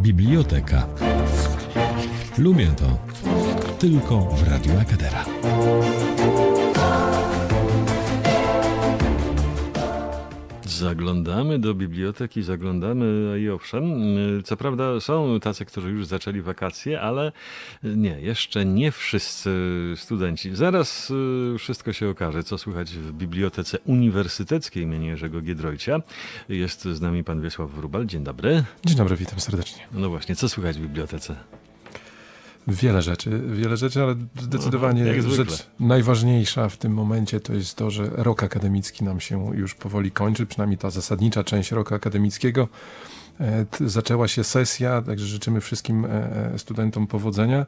Biblioteka. Lubię to. Tylko w Radiu Akadera. Zaglądamy do biblioteki, zaglądamy i owszem, co prawda są tacy, którzy już zaczęli wakacje, ale nie, jeszcze nie wszyscy studenci. Zaraz y, wszystko się okaże, co słychać w Bibliotece Uniwersyteckiej imienia Jerzego Giedroycia. Jest z nami pan Wiesław Wrubal. Dzień dobry. Dzień dobry, witam serdecznie. No właśnie, co słychać w bibliotece? Wiele rzeczy, wiele rzeczy, ale zdecydowanie zwykle. rzecz najważniejsza w tym momencie to jest to, że rok akademicki nam się już powoli kończy, przynajmniej ta zasadnicza część roku akademickiego. E, Zaczęła się sesja, także życzymy wszystkim e, e, studentom powodzenia.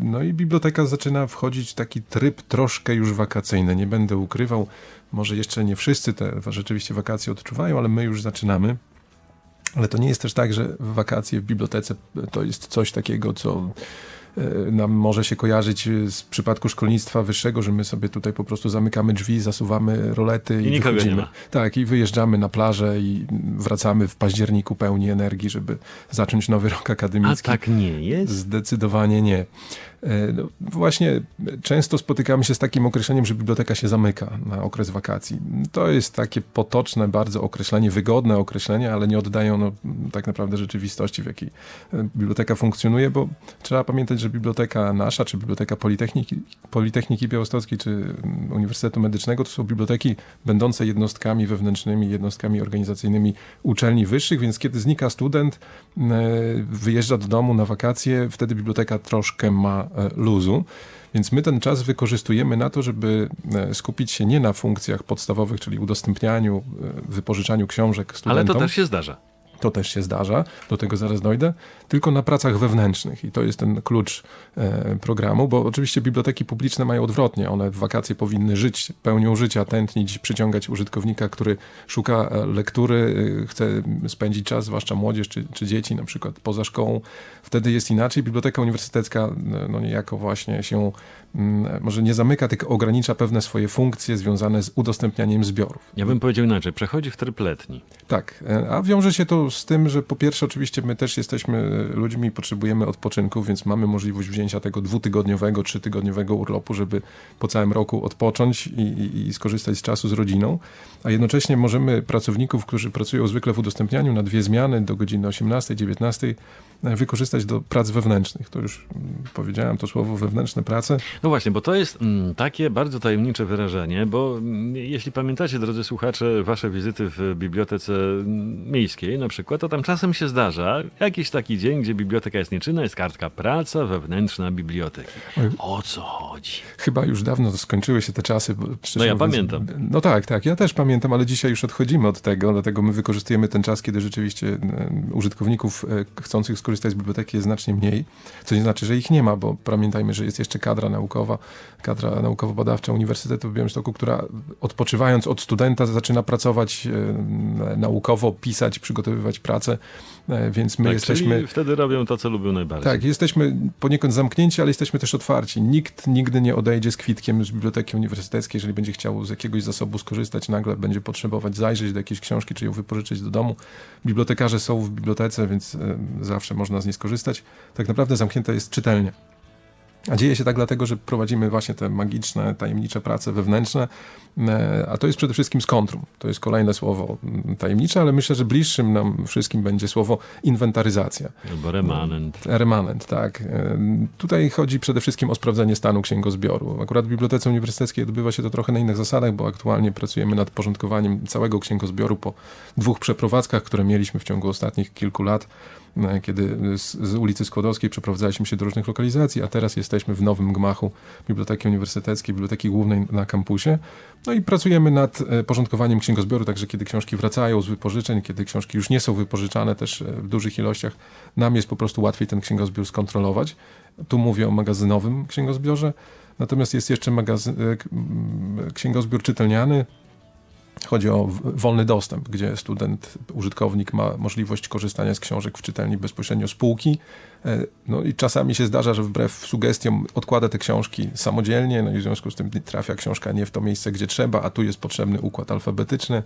No i biblioteka zaczyna wchodzić w taki tryb troszkę już wakacyjny. Nie będę ukrywał, może jeszcze nie wszyscy te rzeczywiście wakacje odczuwają, ale my już zaczynamy. Ale to nie jest też tak, że wakacje w bibliotece to jest coś takiego, co e, nam może się kojarzyć z przypadku szkolnictwa wyższego, że my sobie tutaj po prostu zamykamy drzwi, zasuwamy rolety I i, wychodzimy. Tak, i wyjeżdżamy na plażę i wracamy w październiku pełni energii, żeby zacząć nowy rok A akademicki. tak nie jest? Zdecydowanie nie. E, No, właśnie często spotykamy się z takim określeniem, że biblioteka się zamyka na okres wakacji. To jest takie potoczne bardzo określenie, wygodne określenie, ale nie oddają no, tak naprawdę rzeczywistości, w jakiej e, biblioteka funkcjonuje, bo trzeba pamiętać, że biblioteka nasza, czy biblioteka Politechniki, Politechniki Białostockiej, czy mm, Uniwersytetu Medycznego, to są biblioteki będące jednostkami wewnętrznymi, jednostkami organizacyjnymi uczelni wyższych, więc kiedy znika student, e, wyjeżdża do domu na wakacje, wtedy biblioteka troszkę ma luzu. Więc my ten czas wykorzystujemy na to, żeby e, skupić się nie na funkcjach podstawowych, czyli udostępnianiu, e, wypożyczaniu książek Ale studentom. to też się zdarza. To też się zdarza, do tego zaraz dojdę, tylko na pracach wewnętrznych i to jest ten klucz e, programu, bo oczywiście biblioteki publiczne mają odwrotnie. One w wakacje powinny żyć pełnią życia, tętnić, przyciągać użytkownika, który szuka e, lektury, e, chce spędzić czas, zwłaszcza młodzież czy, czy dzieci, na przykład poza szkołą. Wtedy jest inaczej. Biblioteka uniwersytecka no niejako właśnie się może nie zamyka, tylko ogranicza pewne swoje funkcje związane z udostępnianiem zbiorów. Ja bym powiedział inaczej, przechodzi w tryb letni. Tak, e, a wiąże się to z tym, że po pierwsze oczywiście my też jesteśmy e, ludźmi potrzebujemy odpoczynku, więc mamy możliwość wzięcia tego dwutygodniowego, trzytygodniowego urlopu, żeby po całym roku odpocząć i, i, i skorzystać z czasu z rodziną, a jednocześnie możemy pracowników, którzy pracują zwykle w udostępnianiu na dwie zmiany do godziny 18-19 e, wykorzystać do prac wewnętrznych. To już powiedziałem to słowo wewnętrzne prace. No właśnie, bo to jest mm, takie bardzo tajemnicze wyrażenie, bo mm, jeśli pamiętacie, drodzy słuchacze, wasze wizyty w bibliotece mm, miejskiej na przykład, to tam czasem się zdarza jakiś taki dzień, gdzie biblioteka jest nieczynna, jest kartka praca wewnętrzna biblioteki. O co chodzi? Chyba już dawno skończyły się te czasy. No ja mówiąc- pamiętam. No tak, tak, ja też pamiętam, ale dzisiaj już odchodzimy od tego, dlatego my wykorzystujemy ten czas, kiedy rzeczywiście użytkowników e, chcących skorzystać z biblioteki jest znacznie mniej, co nie znaczy, że ich nie ma, bo pamiętajmy, że jest jeszcze kadra naukowa, kadra naukowo-badawcza Uniwersytetu w Białymstoku, która odpoczywając od studenta zaczyna pracować e, naukowo, pisać, przygotowywać pracę, e, więc my tak, jesteśmy... Wtedy robią to, co lubią najbardziej. Tak, jesteśmy poniekąd zamknięci, ale jesteśmy też otwarci. Nikt nigdy nie odejdzie z kwitkiem z biblioteki uniwersyteckiej, jeżeli będzie chciał z jakiegoś zasobu skorzystać, nagle będzie potrzebować zajrzeć do jakiejś książki, czy ją wypożyczyć do domu. Bibliotekarze są w bibliotece, więc e, zawsze można z niej skorzystać. Tak naprawdę zamknięta jest czytelnia. A dzieje się tak dlatego, że prowadzimy właśnie te magiczne, tajemnicze prace wewnętrzne, a to jest przede wszystkim skontrum. To jest kolejne słowo mm, tajemnicze, ale myślę, że bliższym nam wszystkim będzie słowo inwentaryzacja. Albo remanent. Remanent, tak. Ym, Tutaj chodzi przede wszystkim o sprawdzenie stanu księgozbioru. Akurat w Bibliotece Uniwersyteckiej odbywa się to trochę na innych zasadach, bo aktualnie pracujemy nad porządkowaniem całego księgozbioru po dwóch przeprowadzkach, które mieliśmy w ciągu ostatnich kilku lat, e, kiedy z ulicy Skłodowskiej przeprowadzaliśmy się do różnych lokalizacji, a teraz jesteśmy w nowym gmachu Biblioteki Uniwersyteckiej, Biblioteki Głównej na kampusie. No i pracujemy nad e, porządkowaniem księgozbioru, także kiedy książki wracają z wypożyczeń, kiedy książki już nie są wypożyczane też e, w dużych ilościach, nam jest po prostu łatwiej ten księgozbiór skontrolować. Tu mówię o magazynowym księgozbiorze, natomiast jest jeszcze magazyn, e, księgozbiór czytelniany, Chodzi o wolny dostęp, gdzie student, użytkownik ma możliwość korzystania z książek w czytelni bezpośrednio z półki. E, No i czasami się zdarza, że wbrew sugestiom odkłada te książki samodzielnie, no i w związku z tym trafia książka nie w to miejsce, gdzie trzeba, a tu jest potrzebny układ alfabetyczny,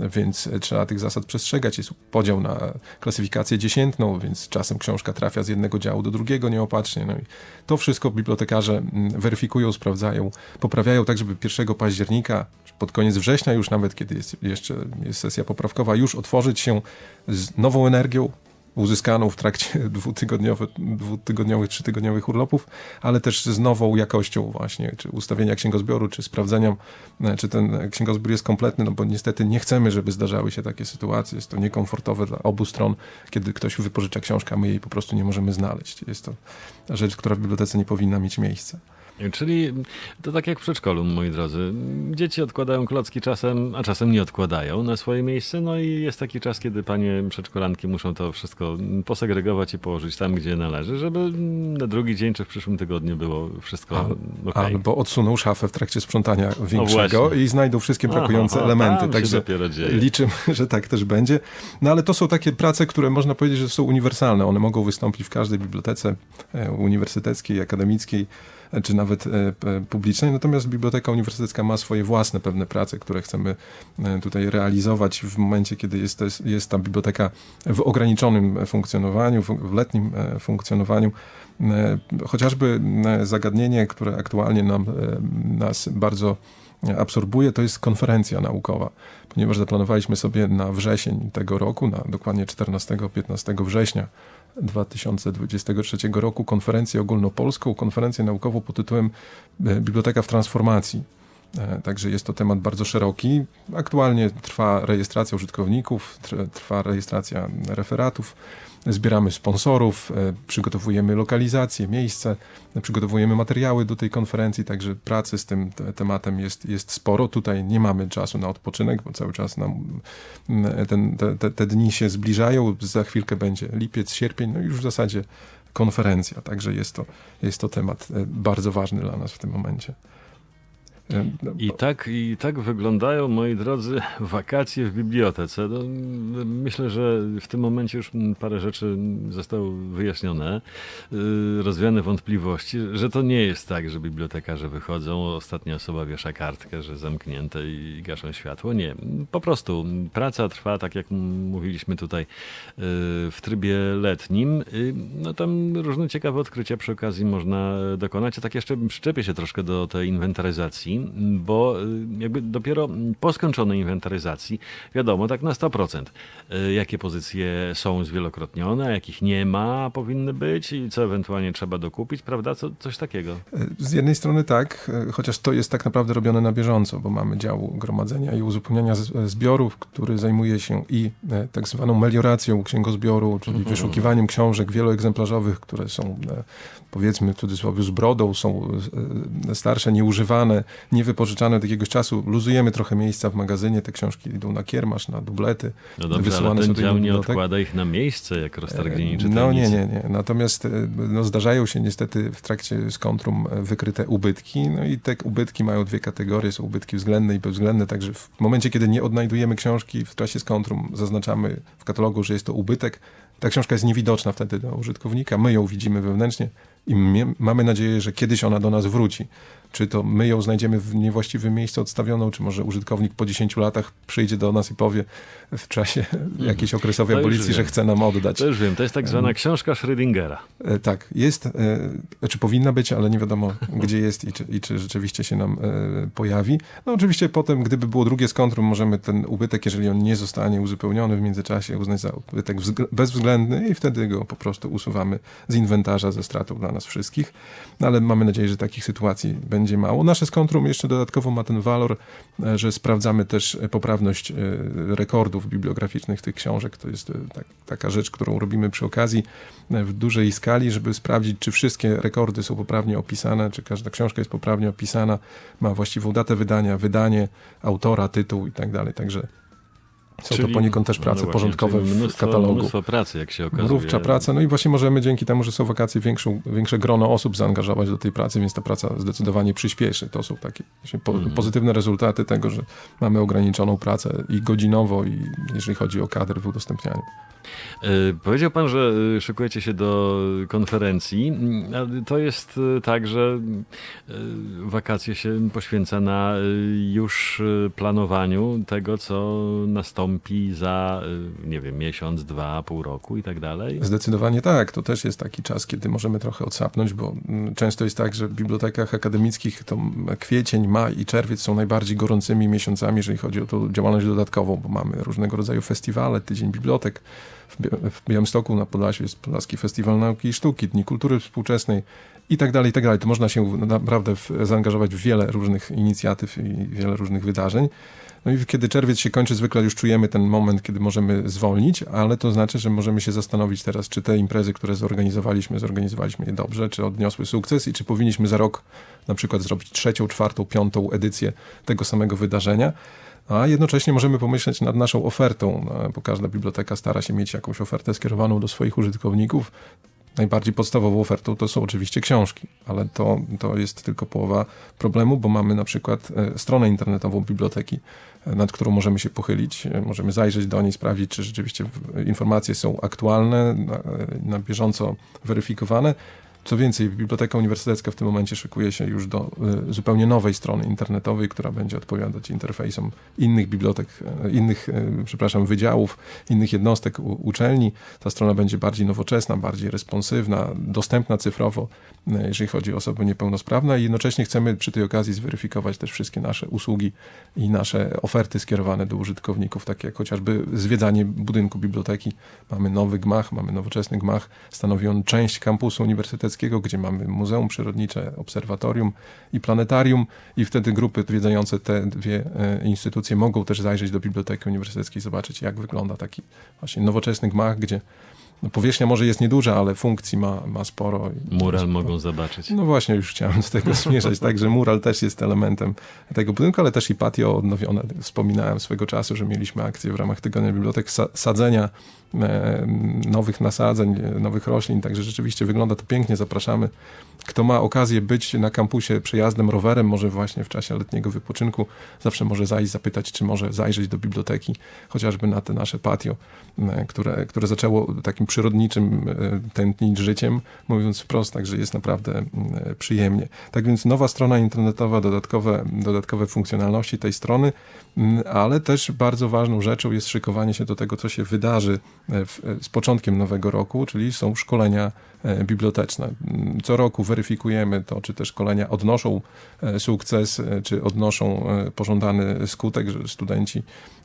więc e, trzeba tych zasad przestrzegać. Jest podział na klasyfikację dziesiętną, więc czasem książka trafia z jednego działu do drugiego nieopatrznie. No i to wszystko bibliotekarze mm, weryfikują, sprawdzają, poprawiają tak, żeby 1 października, pod koniec września już nawet, kiedy jest jeszcze jest sesja poprawkowa, już otworzyć się z nową energią, uzyskaną w trakcie dwutygodniowych, dwutygodniowych, trzytygodniowych urlopów, ale też z nową jakością właśnie, czy ustawienia księgozbioru, czy sprawdzeniem, e, czy ten księgozbiór jest kompletny, no bo niestety nie chcemy, żeby zdarzały się takie sytuacje. Jest to niekomfortowe dla obu stron, kiedy ktoś wypożycza książkę, a my jej po prostu nie możemy znaleźć. Jest to rzecz, która w bibliotece nie powinna mieć miejsca. Czyli to tak jak w przedszkolu, moi drodzy. Dzieci odkładają klocki czasem, a czasem nie odkładają na swoje miejsce. No i jest taki czas, kiedy panie przedszkolanki muszą to wszystko posegregować i położyć tam, gdzie należy, żeby na drugi dzień czy w przyszłym tygodniu było wszystko ok. Albo odsuną szafę w trakcie sprzątania większego i znajdą wszystkie brakujące Aha, elementy. Także liczymy, że tak też będzie. No ale to są takie prace, które można powiedzieć, że są uniwersalne. One mogą wystąpić w każdej bibliotece e, uniwersyteckiej, akademickiej czy nawet e, publicznej. Natomiast Biblioteka Uniwersytecka ma swoje własne pewne prace, które chcemy e, tutaj realizować w momencie, kiedy jest, jest ta biblioteka w ograniczonym funkcjonowaniu, w letnim e, funkcjonowaniu. Chociażby zagadnienie, które aktualnie nam, nas bardzo absorbuje, to jest konferencja naukowa, ponieważ zaplanowaliśmy sobie na wrzesień tego roku, na dokładnie 14-15 września 2023 roku konferencję ogólnopolską, konferencję naukową pod tytułem e, Biblioteka w transformacji. E, Także jest to temat bardzo szeroki. Aktualnie trwa rejestracja użytkowników, tr- trwa rejestracja referatów, zbieramy sponsorów, e, przygotowujemy lokalizację, miejsce, e, przygotowujemy materiały do tej konferencji, także pracy z tym te, tematem jest, jest sporo. Tutaj nie mamy czasu na odpoczynek, bo cały czas nam mm, ten, te, te, dni się zbliżają. Za chwilkę będzie lipiec, sierpień, no już w zasadzie konferencja, także jest to, jest to temat e, bardzo ważny dla nas w tym momencie. I tak, I tak wyglądają, moi drodzy, wakacje w bibliotece. No, myślę, że w tym momencie już parę rzeczy zostało wyjaśnione, yy, rozwiane wątpliwości, że to nie jest tak, że bibliotekarze wychodzą, ostatnia osoba wiesza kartkę, że zamknięte i gaszą światło. Nie, po prostu praca trwa, tak jak mówiliśmy tutaj, yy, w trybie letnim. Yy, No tam różne ciekawe odkrycia przy okazji można dokonać. A tak jeszcze przyczepię się troszkę do tej inwentaryzacji, bo y, jakby dopiero po skończonej inwentaryzacji wiadomo tak na 100%, y, jakie pozycje są zwielokrotnione, jakich nie ma, powinny być i co ewentualnie trzeba dokupić, prawda? Co, coś takiego. Z jednej strony tak, e, chociaż to jest tak naprawdę robione na bieżąco, bo mamy dział gromadzenia i uzupełniania z- zbiorów, który zajmuje się i e, tak zwaną melioracją księgozbioru, czyli wyszukiwaniem książek wieloegzemplarzowych, które są e, powiedzmy w cudzysłowie z brodą, są e, starsze, nieużywane, niewypożyczane od jakiegoś czasu. Luzujemy trochę miejsca w magazynie, te książki idą na kiermasz, na dublety. No dobrze, ale wysyłane ten są do dział nie odkłada ich na miejsce, jak roztargnieni No czytelnicy. nie, nie, nie. Natomiast e, no, zdarzają się niestety w trakcie skontrum e, wykryte ubytki. No i te ubytki mają dwie kategorie. Są ubytki względne i bezwzględne. Także w momencie, kiedy nie odnajdujemy książki w czasie skontrum, zaznaczamy w katalogu, że jest to ubytek. Ta książka jest niewidoczna wtedy dla użytkownika. My ją widzimy wewnętrznie i mamy nadzieję, że kiedyś ona do nas wróci. Czy to my ją znajdziemy w niewłaściwym miejscu odstawioną, czy może użytkownik po 10 latach przyjdzie do nas i powie w czasie jakiejś okresowej To abolicji, że chce nam oddać. To już wiem, to jest tak zwana książka Schrödingera. E, Tak, jest, e, znaczy powinna być, ale nie wiadomo gdzie jest i czy, i czy rzeczywiście się nam e, pojawi. No oczywiście potem, gdyby było drugie skontrum, możemy ten ubytek, jeżeli on nie zostanie uzupełniony w międzyczasie, uznać za ubytek wzgl- bezwzględny i wtedy go po prostu usuwamy z inwentarza ze stratą dla nas wszystkich. No, ale mamy nadzieję, że takich sytuacji będzie mało. Nasze skontrum jeszcze dodatkowo ma ten walor, e, że sprawdzamy też e, poprawność e, rekordów bibliograficznych tych książek. To jest tak, taka rzecz, którą robimy przy okazji w dużej skali, żeby sprawdzić, czy wszystkie rekordy są poprawnie opisane, czy każda książka jest poprawnie opisana, ma właściwą datę wydania, wydanie, autora, tytuł i tak dalej. Także Są Czyli- to poniekąd też no prace właśnie, porządkowe czyli w mnóstwo, katalogu. Mnóstwo pracy, jak się okazuje. Mrówcza praca, no i właśnie możemy dzięki temu, że są wakacje, większą, większe grono osób zaangażować do tej pracy, więc ta praca zdecydowanie przyspieszy. To są takie po, Mhm. pozytywne rezultaty tego, że mamy ograniczoną pracę i godzinowo, i jeżeli chodzi o kadr w udostępnianiu. E, Powiedział pan, że e, szykujecie się do konferencji. Mm, To jest e, tak, że wakacje się poświęca na już planowaniu tego, co nastąpi za, e, nie wiem, miesiąc, dwa, pół roku i tak dalej. Zdecydowanie tak. To też jest taki czas, kiedy możemy trochę odsapnąć, bo mm, często jest tak, że w bibliotekach akademickich to kwiecień, maj i czerwiec są najbardziej gorącymi miesiącami, jeżeli chodzi o tą działalność dodatkową, bo mamy różnego rodzaju festiwale, Tydzień Bibliotek. W Bi- W Białymstoku na Podlasiu jest Podlaski Festiwal Nauki i Sztuki, Dni Kultury Współczesnej i tak dalej, i tak dalej. To można się naprawdę w, zaangażować w wiele różnych inicjatyw i wiele różnych wydarzeń. No i kiedy czerwiec się kończy, zwykle już czujemy ten moment, kiedy możemy zwolnić, ale to znaczy, że możemy się zastanowić teraz, czy te imprezy, które zorganizowaliśmy, zorganizowaliśmy je dobrze, czy odniosły sukces i czy powinniśmy za rok na przykład zrobić trzecią, czwartą, piątą edycję tego samego wydarzenia. A jednocześnie możemy pomyśleć nad naszą ofertą, no, bo każda biblioteka stara się mieć jakąś ofertę skierowaną do swoich użytkowników. Najbardziej podstawową ofertą to są oczywiście książki, ale to, to jest tylko połowa problemu, bo mamy na przykład e, stronę internetową biblioteki, e, nad którą możemy się pochylić, e, możemy zajrzeć do niej, sprawdzić, czy rzeczywiście informacje są aktualne, na, na bieżąco weryfikowane. Co więcej, Biblioteka Uniwersytecka w tym momencie szykuje się już do e, zupełnie nowej strony internetowej, która będzie odpowiadać interfejsom innych bibliotek, e, innych, e, przepraszam, wydziałów, innych jednostek uczelni. Ta strona będzie bardziej nowoczesna, bardziej responsywna, dostępna cyfrowo, jeżeli chodzi o osoby niepełnosprawne i jednocześnie chcemy przy tej okazji zweryfikować też wszystkie nasze usługi i nasze oferty skierowane do użytkowników, takie jak chociażby zwiedzanie budynku biblioteki. Mamy nowy gmach, mamy nowoczesny gmach, stanowi on część kampusu uniwersyteckiego, gdzie mamy Muzeum Przyrodnicze, Obserwatorium i Planetarium. I wtedy grupy odwiedzające te dwie e, instytucje mogą też zajrzeć do Biblioteki Uniwersyteckiej, zobaczyć jak wygląda taki właśnie nowoczesny gmach, gdzie powierzchnia może jest nieduża, ale funkcji ma, ma sporo. Mural mogą zobaczyć. no właśnie, już chciałem do tego zmierzać, także mural też jest elementem tego budynku, ale też i patio odnowione. Wspominałem swego czasu, że mieliśmy akcję w ramach Tygodnia Bibliotek sa- sadzenia e, nowych nasadzeń, e, nowych roślin, także rzeczywiście wygląda to pięknie, zapraszamy. Kto ma okazję być na kampusie przejazdem rowerem, może właśnie w czasie letniego wypoczynku, zawsze może zajść, zapytać, czy może zajrzeć do biblioteki, chociażby na te nasze patio, e, które, które zaczęło takim przyrodniczym e, tętnić życiem, mówiąc wprost, także jest naprawdę mm, e, przyjemnie. Tak więc nowa strona internetowa, dodatkowe, dodatkowe funkcjonalności tej strony, mm, ale też bardzo ważną rzeczą jest szykowanie się do tego, co się wydarzy e, w, z początkiem nowego roku, czyli są szkolenia biblioteczne. Mm, Co roku weryfikujemy to, czy te szkolenia odnoszą sukces, czy odnoszą pożądany skutek, że studenci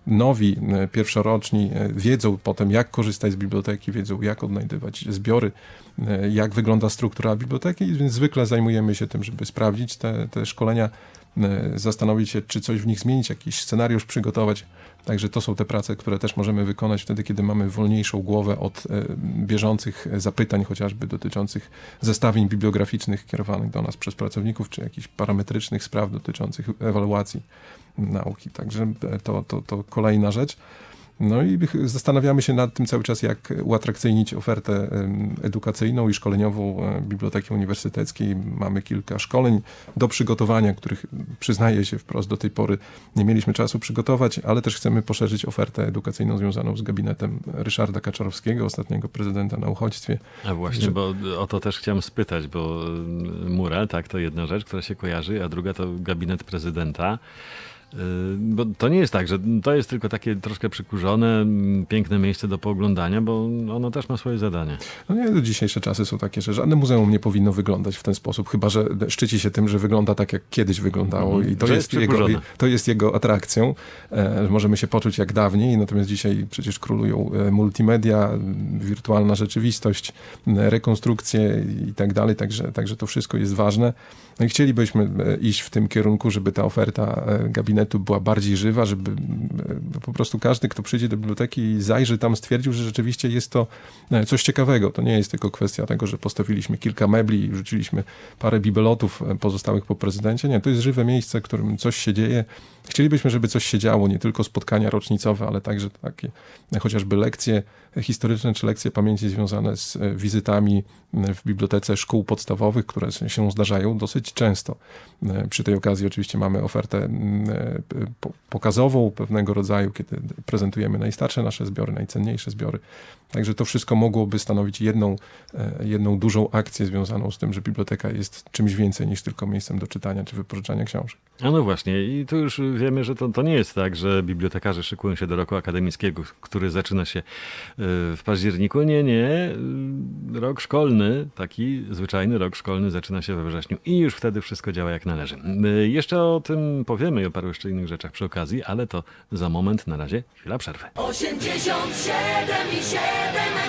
nowi, pierwszoroczni wiedzą potem, jak korzystać z biblioteki, wiedzą, jak odnajdywać zbiory, e, jak wygląda struktura biblioteki, więc zwykle zajmujemy się tym, żeby sprawdzić te, te szkolenia, e, zastanowić się, czy coś w nich zmienić, jakiś scenariusz przygotować. Także to są te prace, które też możemy wykonać wtedy, kiedy mamy wolniejszą głowę od e, bieżących zapytań, chociażby dotyczących zestawień bibliograficznych kierowanych do nas przez pracowników, czy jakichś parametrycznych spraw dotyczących ewaluacji nauki. Także to, to, to kolejna rzecz. No i zastanawiamy się nad tym cały czas, jak uatrakcyjnić ofertę edukacyjną i szkoleniową e, Biblioteki Uniwersyteckiej. Mamy kilka szkoleń do przygotowania, których przyznaję się wprost do tej pory nie mieliśmy czasu przygotować, ale też chcemy poszerzyć ofertę edukacyjną związaną z gabinetem Ryszarda Kaczorowskiego, ostatniego prezydenta na uchodźstwie. A właśnie, bo o to też chciałem spytać, bo mural, tak, to jedna rzecz, która się kojarzy, a druga to gabinet prezydenta. Y, Bo to nie jest tak, że to jest tylko takie troszkę przykurzone, mm, piękne miejsce do pooglądania, bo ono też ma swoje zadanie. No nie, dzisiejsze czasy są takie, że żadne muzeum nie powinno wyglądać w ten sposób, chyba że szczyci się tym, że wygląda tak, jak kiedyś wyglądało Mhm, i to że jest, jest jego, to jest jego atrakcją. E, możemy się poczuć jak dawniej, natomiast dzisiaj przecież królują e, multimedia, wirtualna rzeczywistość, rekonstrukcje i tak dalej, także, także to wszystko jest ważne. No i chcielibyśmy e, iść w tym kierunku, żeby ta oferta e, gabinetu internetu była bardziej żywa, żeby e, po prostu każdy, kto przyjdzie do biblioteki i zajrzy tam, stwierdził, że rzeczywiście jest to e, coś ciekawego. To nie jest tylko kwestia tego, że postawiliśmy kilka mebli i rzuciliśmy parę bibelotów e, pozostałych po prezydencie. Nie, to jest żywe miejsce, w którym coś się dzieje. Chcielibyśmy, żeby coś się działo, nie tylko spotkania rocznicowe, ale także takie chociażby lekcje historyczne czy lekcje pamięci związane z wizytami w bibliotece szkół podstawowych, które się- zdarzają dosyć często. Przy tej okazji oczywiście mamy ofertę mm, pokazową pewnego rodzaju, kiedy prezentujemy najstarsze nasze zbiory, najcenniejsze zbiory. Także to wszystko mogłoby stanowić jedną, e, jedną dużą akcję związaną z tym, że biblioteka jest czymś więcej niż tylko miejscem do czytania czy wypożyczania książek. A no właśnie, i tu już wiemy, że to, to nie jest tak, że bibliotekarze szykują się do roku akademickiego, który zaczyna się y, w październiku. Nie, nie. Rok szkolny, taki zwyczajny rok szkolny zaczyna się we wrześniu i już wtedy wszystko działa jak należy. Y, Jeszcze o tym powiemy i o paru jeszcze innych rzeczach przy okazji, ale to za moment. Na razie chwila przerwy. 87 i 7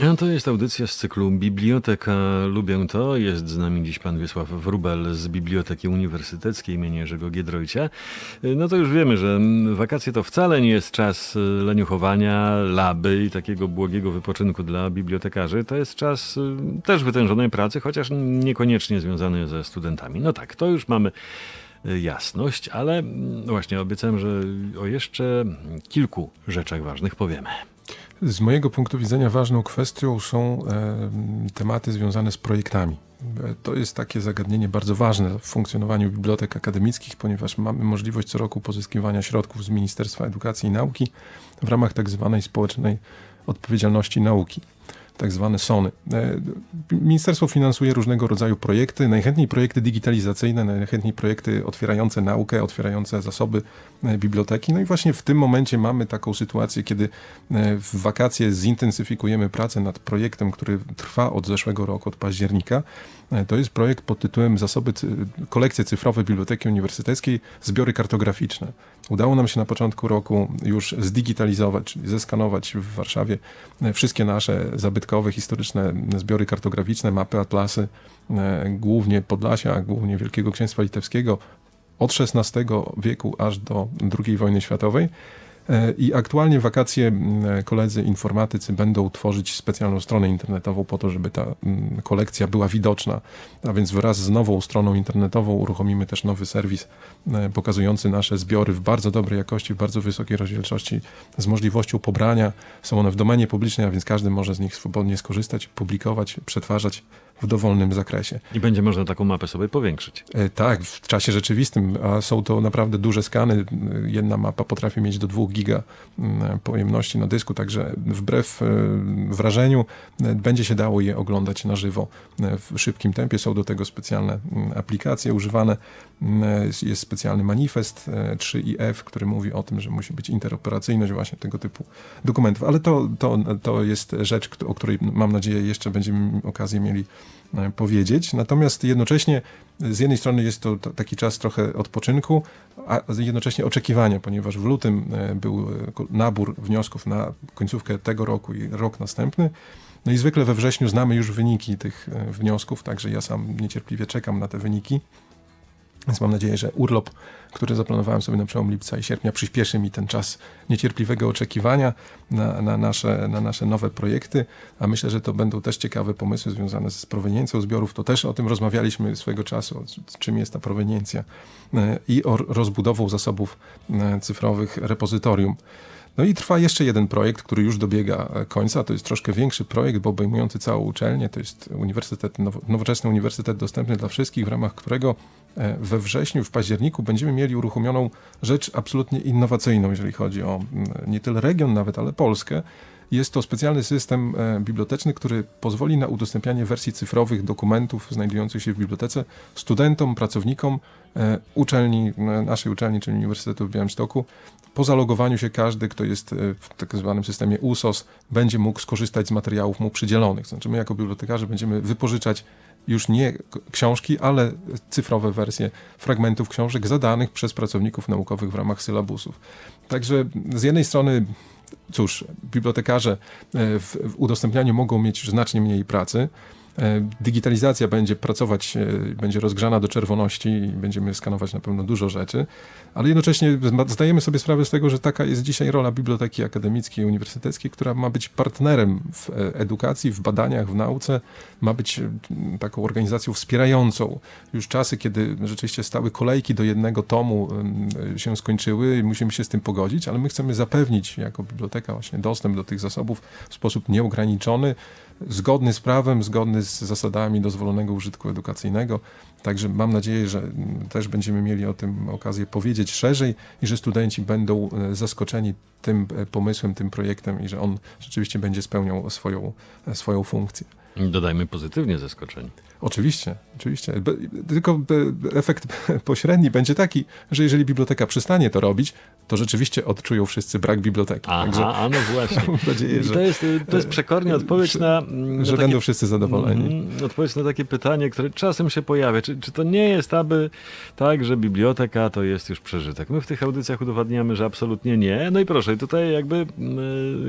A to jest audycja z cyklu Biblioteka Lubię to. Jest z nami dziś pan Wiesław Wrubel z Biblioteki Uniwersyteckiej im. Jerzego Giedroycia. No to już wiemy, że wakacje to wcale nie jest czas y, leniuchowania, laby i takiego błogiego wypoczynku dla bibliotekarzy. To jest czas y, też wytężonej pracy, chociaż niekoniecznie związany ze studentami. No tak, to już mamy y, jasność, ale mm, właśnie obiecałem, że o jeszcze kilku rzeczach ważnych powiemy. Z mojego punktu widzenia ważną kwestią są e, tematy związane z projektami. E, To jest takie zagadnienie bardzo ważne w funkcjonowaniu bibliotek akademickich, ponieważ mamy możliwość co roku pozyskiwania środków z Ministerstwa Edukacji i Nauki w ramach tak zwanej społecznej odpowiedzialności nauki, tak zwane SONY. E, Ministerstwo finansuje różnego rodzaju projekty, najchętniej projekty digitalizacyjne, najchętniej projekty otwierające naukę, otwierające zasoby e, biblioteki. No i właśnie w tym momencie mamy taką sytuację, kiedy e, w wakacje zintensyfikujemy pracę nad projektem, który trwa od zeszłego roku, od października. To jest projekt pod tytułem Zasoby, kolekcje cyfrowe Biblioteki Uniwersyteckiej, zbiory kartograficzne. Udało nam się na początku roku już zdigitalizować, zeskanować w Warszawie e, wszystkie nasze zabytkowe, historyczne zbiory kartograficzne, mapy, atlasy, e, głównie Podlasia, głównie Wielkiego Księstwa Litewskiego, od XVI wieku aż do II wojny światowej. E, I aktualnie wakacje koledzy informatycy będą tworzyć specjalną stronę internetową po to, żeby ta kolekcja była widoczna. A więc wraz z nową stroną internetową uruchomimy też nowy serwis e, pokazujący nasze zbiory w bardzo dobrej jakości, w bardzo wysokiej rozdzielczości, z możliwością pobrania. Są one w domenie publicznej, a więc każdy może z nich swobodnie skorzystać, publikować, przetwarzać w dowolnym zakresie. I będzie można taką mapę sobie powiększyć. E, Tak, w czasie rzeczywistym, a są to naprawdę duże skany. Jedna mapa potrafi mieć do 2 giga mm, pojemności na dysku, także wbrew e, wrażeniu e, będzie się dało je oglądać na żywo e, w szybkim tempie. Są do tego specjalne mm, aplikacje używane. Mm, Jest specjalny manifest e, 3IF, który mówi o tym, że musi być interoperacyjność właśnie tego typu dokumentów. Ale to, to, to jest rzecz, o której mam nadzieję jeszcze będziemy okazję mieli e, powiedzieć. Natomiast jednocześnie z jednej strony jest to taki czas trochę odpoczynku, a jednocześnie oczekiwania, ponieważ w lutym e, był e, nabór wniosków na końcówkę tego roku i rok następny. No i zwykle we wrześniu znamy już wyniki tych e, wniosków, także ja sam niecierpliwie czekam na te wyniki. Więc mam nadzieję, że urlop, który zaplanowałem sobie na przełom lipca i sierpnia, przyspieszy mi ten czas niecierpliwego oczekiwania na, na, nasze, na nasze nowe projekty. A myślę, że to będą też ciekawe pomysły związane z proweniencją zbiorów. To też o tym rozmawialiśmy swego czasu, czym jest ta proweniencja e, i o rozbudową zasobów e, cyfrowych repozytorium. No i trwa jeszcze jeden projekt, który już dobiega e, końca. To jest troszkę większy projekt, bo obejmujący całą uczelnię. To jest uniwersytet, nowo, nowoczesny uniwersytet dostępny dla wszystkich, w ramach którego e, we wrześniu, w październiku będziemy mieli uruchomioną rzecz absolutnie innowacyjną, jeżeli chodzi o mm, nie tyle region nawet, ale Polskę. Jest to specjalny system e, biblioteczny, który pozwoli na udostępnianie wersji cyfrowych dokumentów znajdujących się w bibliotece studentom, pracownikom uczelni, naszej uczelni, czyli Uniwersytetu w Białymstoku. Po zalogowaniu się każdy, kto jest e, w tak zwanym systemie USOS, będzie mógł skorzystać z materiałów mu przydzielonych. Znaczy my jako bibliotekarze będziemy wypożyczać już nie książki, ale cyfrowe wersje fragmentów książek zadanych przez pracowników naukowych w ramach sylabusów. Także z jednej strony cóż, bibliotekarze e, w, udostępnianiu mogą mieć znacznie mniej pracy, Digitalizacja będzie pracować, e, będzie rozgrzana do czerwoności i będziemy skanować na pewno dużo rzeczy, ale jednocześnie zdajemy sobie sprawę z tego, że taka jest dzisiaj rola Biblioteki Akademickiej Uniwersyteckiej, która ma być partnerem w e, edukacji, w badaniach, w nauce, ma być e, taką organizacją wspierającą. Już czasy, kiedy rzeczywiście stały kolejki do jednego tomu się skończyły i musimy się z tym pogodzić, ale my chcemy zapewnić jako biblioteka właśnie dostęp do tych zasobów w sposób nieograniczony, zgodny z prawem, zgodny z zasadami dozwolonego użytku edukacyjnego. Także mam nadzieję, że też będziemy mieli o tym okazję powiedzieć szerzej i że studenci będą e, zaskoczeni tym e, pomysłem, tym projektem i że on rzeczywiście będzie spełniał swoją, e, swoją funkcję. Dodajmy pozytywnie zaskoczeni. Oczywiście, oczywiście. Be, tylko e, efekt pośredni będzie taki, że jeżeli biblioteka przestanie to robić, to rzeczywiście odczują wszyscy brak biblioteki. Aha, a no właśnie. mam nadzieję, że, to jest, to jest przekornie odpowiedź na, na że takie będą wszyscy zadowoleni. Mhm. Odpowiedź na takie pytanie, które czasem się pojawia. Czy, czy to nie jest aby tak, że biblioteka to jest już przeżytek? My w tych audycjach udowadniamy, że absolutnie nie. No i proszę, tutaj jakby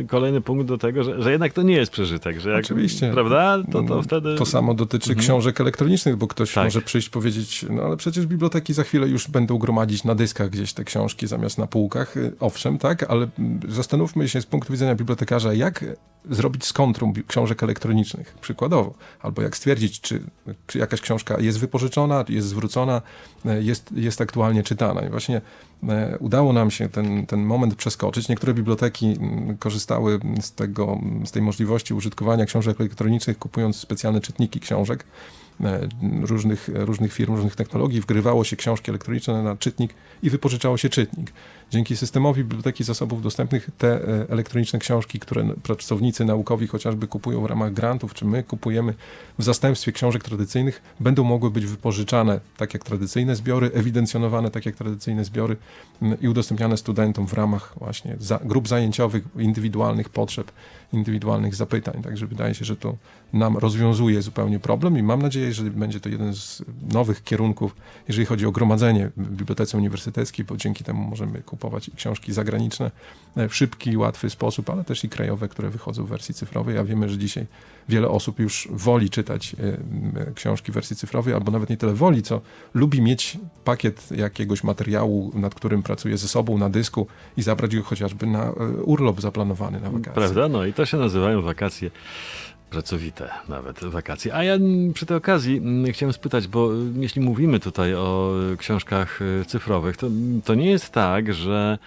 y, kolejny punkt do tego, że, że jednak to nie jest przeżytek. Że jak, Oczywiście. Prawda? To, to No, wtedy... To samo dotyczy książek elektronicznych, bo ktoś Tak. może przyjść powiedzieć, no ale przecież biblioteki za chwilę już będą gromadzić na dyskach gdzieś te książki zamiast na półkach. Y, Owszem, tak, ale mm, zastanówmy się z punktu widzenia bibliotekarza, jak zrobić skontrum książek elektronicznych, przykładowo, albo jak stwierdzić, czy, czy jakaś książka jest wypożyczona, jest zwrócona, e, jest, jest aktualnie czytana. I właśnie e, udało nam się ten, ten moment przeskoczyć. Niektóre biblioteki mm, korzystały z, tego, z tej możliwości użytkowania książek elektronicznych, kupując specjalne czytniki książek różnych, różnych firm, różnych technologii. Wgrywało się książki elektroniczne na czytnik i wypożyczało się czytnik. Dzięki systemowi Biblioteki Zasobów Dostępnych te e, elektroniczne książki, które pracownicy naukowi chociażby kupują w ramach grantów, czy my kupujemy w zastępstwie książek tradycyjnych, będą mogły być wypożyczane tak jak tradycyjne zbiory, ewidencjonowane tak jak tradycyjne zbiory i udostępniane studentom w ramach właśnie grup zajęciowych, indywidualnych potrzeb, indywidualnych zapytań. Także wydaje się, że to nam rozwiązuje zupełnie problem i mam nadzieję, że będzie to jeden z nowych kierunków, jeżeli chodzi o gromadzenie w Bibliotece Uniwersyteckiej, bo dzięki temu możemy kupować książki zagraniczne e, w szybki, łatwy sposób, ale też i krajowe, które wychodzą w wersji cyfrowej, a wiemy, że dzisiaj wiele osób już woli czytać e, m, książki w wersji cyfrowej, albo nawet nie tyle woli, co lubi mieć pakiet jakiegoś materiału, nad którym pracuje ze sobą na dysku i zabrać go chociażby na e, urlop zaplanowany na wakacje. Prawda? No i to się nazywają wakacje pracowite nawet wakacje. A ja mm, przy tej okazji mm, chciałem spytać, bo y, jeśli mówimy tutaj o y, książkach y, cyfrowych, to, to nie jest tak, że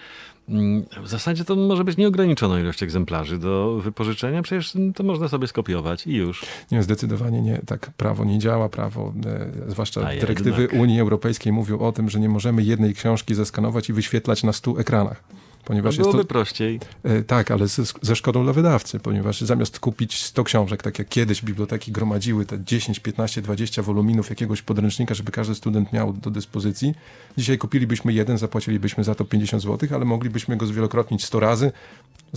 mm, w zasadzie to może być nieograniczoną ilość egzemplarzy do wypożyczenia, przecież mm, to można sobie skopiować i już. Nie, zdecydowanie nie. Tak prawo nie działa. Prawo, e, zwłaszcza A dyrektywy jednak. Unii Europejskiej mówią o tym, że nie możemy jednej książki zeskanować i wyświetlać na 100 ekranach. Ponieważ jest byłoby to, prościej. e, tak, ale ze, ze szkodą dla wydawcy, ponieważ zamiast kupić 100 książek, tak jak kiedyś biblioteki gromadziły te 10, 15, 20 woluminów jakiegoś podręcznika, żeby każdy student miał do dyspozycji, dzisiaj kupilibyśmy jeden, zapłacilibyśmy za to 50 zł, ale moglibyśmy go zwielokrotnić 100 razy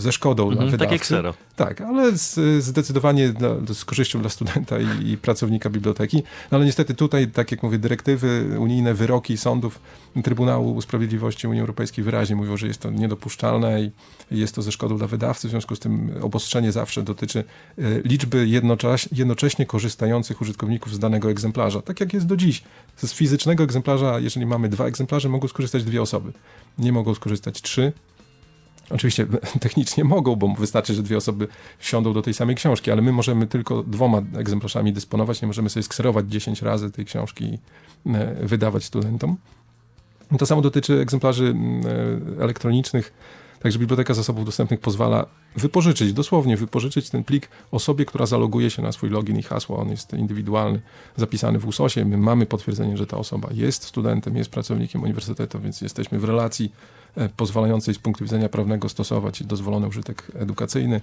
ze szkodą dla Mhm, wydawcy. tak jak Xero. Tak, ale z, zdecydowanie dla, z korzyścią dla studenta i, i pracownika biblioteki. No ale niestety tutaj, tak jak mówię, dyrektywy unijne, wyroki sądów Trybunału Sprawiedliwości Unii Europejskiej wyraźnie mówią, że jest to niedopuszczalne i jest to ze szkodą dla wydawcy. W związku z tym obostrzenie zawsze dotyczy e, liczby jednocześnie, jednocześnie korzystających użytkowników z danego egzemplarza. Tak jak jest do dziś. Z fizycznego egzemplarza, jeżeli mamy dwa egzemplarze, mogą skorzystać dwie osoby. Nie mogą skorzystać trzy, Oczywiście technicznie mogą, bo wystarczy, że dwie osoby wsiądą do tej samej książki, ale my możemy tylko dwoma egzemplarzami dysponować, nie możemy sobie skserować 10 razy tej książki i e, wydawać studentom. To samo dotyczy egzemplarzy e, elektronicznych, także Biblioteka Zasobów Dostępnych pozwala wypożyczyć, dosłownie wypożyczyć ten plik osobie, która zaloguje się na swój login i hasło. On jest indywidualny, zapisany w USOSie. My mamy potwierdzenie, że ta osoba jest studentem, jest pracownikiem uniwersytetu, więc jesteśmy w relacji pozwalającej z punktu widzenia prawnego stosować dozwolony użytek edukacyjny.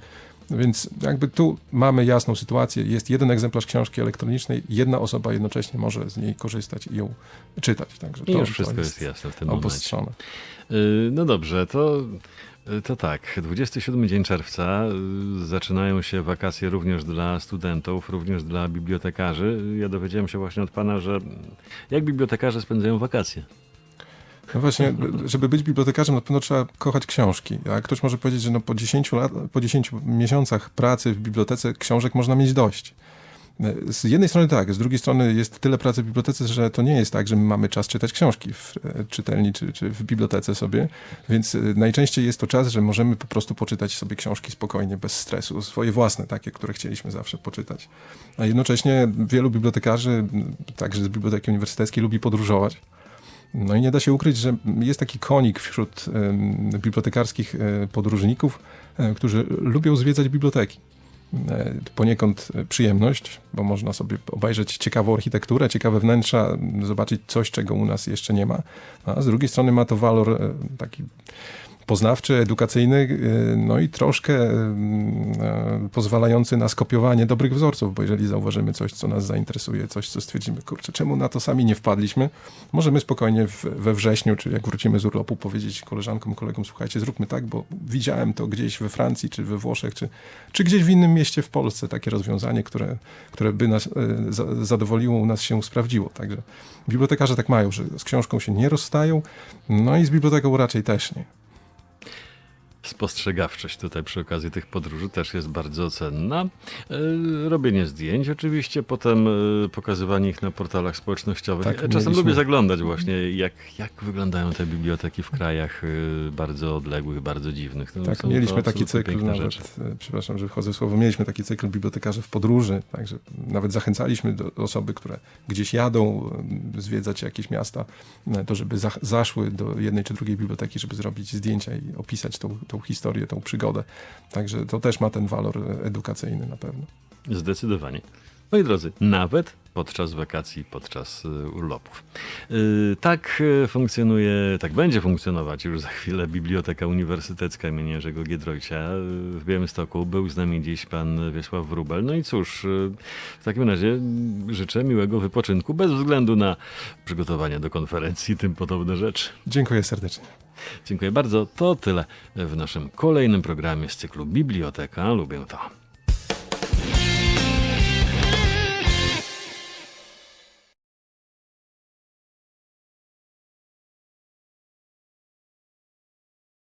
Więc jakby tu mamy jasną sytuację. Jest jeden egzemplarz książki elektronicznej, jedna osoba jednocześnie może z niej korzystać i ją czytać. Także I to, już to wszystko jest jasne w tym momencie. obostrzone. Y, No dobrze, to, to tak. 27 dzień czerwca y, zaczynają się wakacje również dla studentów, również dla bibliotekarzy. Ja dowiedziałem się właśnie od pana, że jak bibliotekarze spędzają wakacje. No właśnie, żeby być bibliotekarzem, na pewno trzeba kochać książki. A ktoś może powiedzieć, że no po 10, lat, po 10 miesiącach pracy w bibliotece książek można mieć dość. Z jednej strony tak, z drugiej strony jest tyle pracy w bibliotece, że to nie jest tak, że my mamy czas czytać książki w e, czytelni czy, czy w bibliotece sobie, więc e, najczęściej jest to czas, że możemy po prostu poczytać sobie książki spokojnie, bez stresu, swoje własne, takie, które chcieliśmy zawsze poczytać. A jednocześnie wielu bibliotekarzy, także z Biblioteki Uniwersyteckiej, lubi podróżować. No i nie da się ukryć, że jest taki konik wśród bibliotekarskich e, podróżników, e, którzy lubią zwiedzać biblioteki. E, Poniekąd przyjemność, bo można sobie obejrzeć ciekawą architekturę, ciekawe wnętrza, zobaczyć coś, czego u nas jeszcze nie ma. A z drugiej strony ma to walor taki poznawczy, edukacyjny, e, no i troszkę mm, e, pozwalający na skopiowanie dobrych wzorców, bo jeżeli zauważymy coś, co nas zainteresuje, coś, co stwierdzimy, kurczę, czemu na to sami nie wpadliśmy, możemy spokojnie we wrześniu, czy jak wrócimy z urlopu, powiedzieć koleżankom, kolegom, słuchajcie, zróbmy tak, bo widziałem to gdzieś we Francji, czy we Włoszech, czy, czy gdzieś w innym mieście w Polsce, takie rozwiązanie, które, które by nas za, zadowoliło, u nas się sprawdziło. Także bibliotekarze tak mają, że z książką się nie rozstają, no i z biblioteką raczej też nie. Spostrzegawczość tutaj przy okazji tych podróży też jest bardzo cenna. E, Robienie zdjęć oczywiście, potem e, pokazywanie ich na portalach społecznościowych. Tak, Ja Czasem mieliśmy- lubię zaglądać właśnie, jak, jak wyglądają te biblioteki w krajach e, bardzo odległych, bardzo dziwnych. No, Tak, mieliśmy taki cykl nawet, rzeczy. e, przepraszam, że wchodzę w słowo, mieliśmy taki cykl bibliotekarze w podróży, także nawet zachęcaliśmy do osoby, które gdzieś jadą e, zwiedzać jakieś miasta, e, to żeby zaszły do jednej czy drugiej biblioteki, żeby zrobić zdjęcia i opisać tą, tą historię, tą przygodę. Także to też ma ten walor edukacyjny na pewno. Zdecydowanie. Moi drodzy, nawet podczas wakacji, podczas y, urlopów. Y, tak y, funkcjonuje, tak będzie funkcjonować już za chwilę Biblioteka Uniwersytecka im. Jerzego Giedroycia w Białymstoku. Był z nami dziś pan Wiesław Wrubel. No i cóż, w takim razie życzę miłego wypoczynku, bez względu na przygotowania do konferencji i tym podobne rzeczy. Dziękuję serdecznie. Dziękuję bardzo. To tyle w naszym kolejnym programie z cyklu Biblioteka. Lubię to.